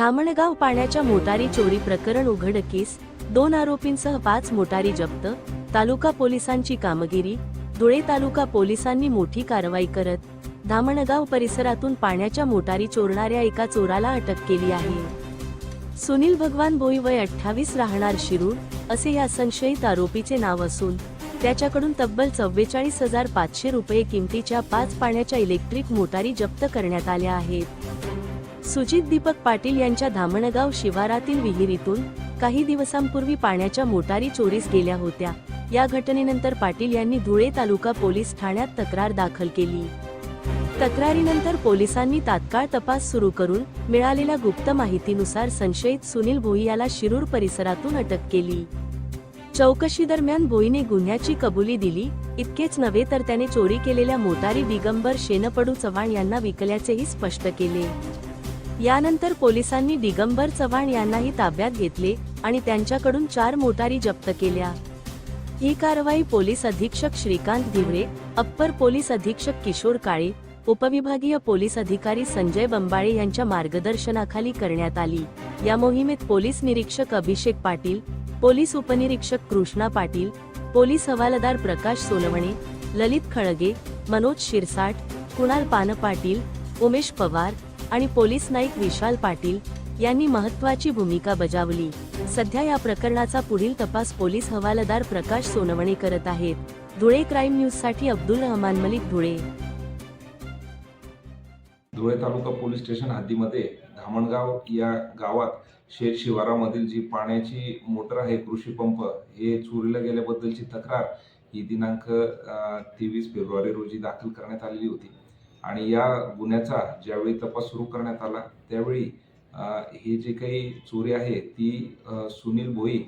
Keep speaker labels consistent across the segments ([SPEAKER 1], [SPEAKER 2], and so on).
[SPEAKER 1] धामणगाव पाण्याच्या मोटारी चोरी प्रकरण उघडकीस दोन आरोपींसह पाच मोटारी जप्त तालुका पोलिसांची कामगिरी धुळे तालुका पोलिसांनी मोठी कारवाई करत धामणगाव परिसरातून पाण्याच्या मोटारी चोरणाऱ्या एका चोराला अटक केली आहे. सुनील भगवान बोई वय अठ्ठावीस राहणार शिरूर असे या संशयित आरोपीचे नाव असून त्याच्याकडून तब्बल चव्वेचाळीस हजार पाचशे रुपये किमतीच्या पाच पाण्याच्या इलेक्ट्रिक मोटारी जप्त करण्यात आल्या आहेत. सुजित दीपक पाटील यांच्या धामणगाव शिवारातील विहिरीतून काही दिवसांपूर्वी पाण्याच्या मोटारी चोरीस गेल्या होत्या. या घटनेनंतर पाटील यांनी धुळे तालुका पोलीस ठाण्यात तक्रार दाखल केली. तक्रारीनंतर पोलिसांनी तात्काळ तपास सुरू करून मिळालेल्या गुप्त माहितीनुसार संशयित सुनील भोई याला शिरूर परिसरातून अटक केली. चौकशी दरम्यान भोईने गुन्ह्याची कबुली दिली. इतकेच नव्हे तर त्याने चोरी केलेल्या मोटारी दिगंबर शेनपडू चव्हाण यांना विकल्याचेही स्पष्ट केले. यानंतर पोलिसांनी दिगंबर चव्हाण यांनाही ताब्यात घेतले आणि त्यांच्याकडून चार मोटारी जप्त केल्या. ही कारवाई पोलीस अधीक्षक श्रीकांत धिवरे अप्पर पोलीस अधीक्षक किशोर काळे उपविभागीय पोलीस अधिकारी संजय बंबाळे यांच्या मार्गदर्शनाखाली करण्यात आली. या मोहिमेत पोलीस निरीक्षक अभिषेक पाटील पोलीस उपनिरीक्षक कृष्णा पाटील पोलीस हवालदार प्रकाश सोनवणे ललित खळगे मनोज शिरसाट कुणाल पानपाटील उमेश पवार आणि पोलीस नाईक विशाल पाटील यांनी महत्वाची भूमिका बजावली. सध्या या प्रकरणाचा पुढील तपास पोलीस हवालदार प्रकाश सोनवणे करत आहेत. धुळे क्राईम न्यूजसाठी अब्दुल रहमान मलिक धुळे.
[SPEAKER 2] धुळे तालुका पोलीस स्टेशन हद्दीमध्ये धामणगाव या गावात शेत शिवारामधील जी पाण्याची मोटर आहे कृषी पंप हे चोरीला गेल्याबद्दलची तक्रार ही दिनांक तेवीस फेब्रुवारी रोजी दाखल करण्यात आलेली होती. आणि या गुन्ह्याचा ज्यावेळी तपास सुरू करण्यात आला त्यावेळी ही जी काही चोरी आहे ती सुनील भोई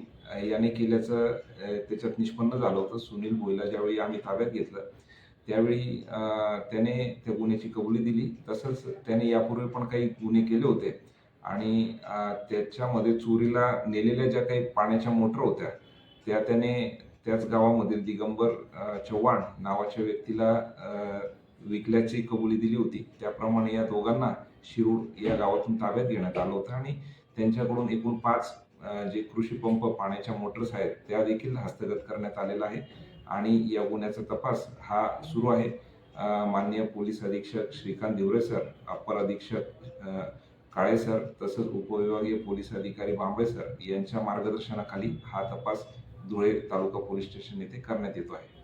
[SPEAKER 2] याने केल्याचं त्याच्यात निष्पन्न झालं होतं. सुनील भोईला ज्यावेळी आम्ही ताब्यात घेतलं त्यावेळी त्याने त्या गुन्ह्याची कबुली दिली. तसंच त्याने यापूर्वी पण काही गुन्हे केले होते आणि त्याच्यामध्ये चोरीला नेलेल्या ज्या काही पाण्याच्या मोटर होत्या त्या त्याने त्याच गावामधील दिगंबर चव्हाण नावाच्या व्यक्तीला विकल्याची कबुली दिली होती. त्याप्रमाणे या दोघांना शिरूर या गावातून ताब्यात घेण्यात आलं होतं आणि त्यांच्याकडून एकूण पाच जे कृषी पंप पाण्याच्या मोटर्स आहेत त्या देखील हस्तगत करण्यात आलेला आहे. आणि या गुन्ह्याचा तपास हा सुरू आहे. माननीय पोलीस अधीक्षक श्रीकांत दिवरे सर अप्पर अधीक्षक काळे सर तसंच उपविभागीय पोलीस अधिकारी बांबळे सर यांच्या मार्गदर्शनाखाली हा तपास धुळे तालुका पोलीस स्टेशन येथे करण्यात येतो आहे.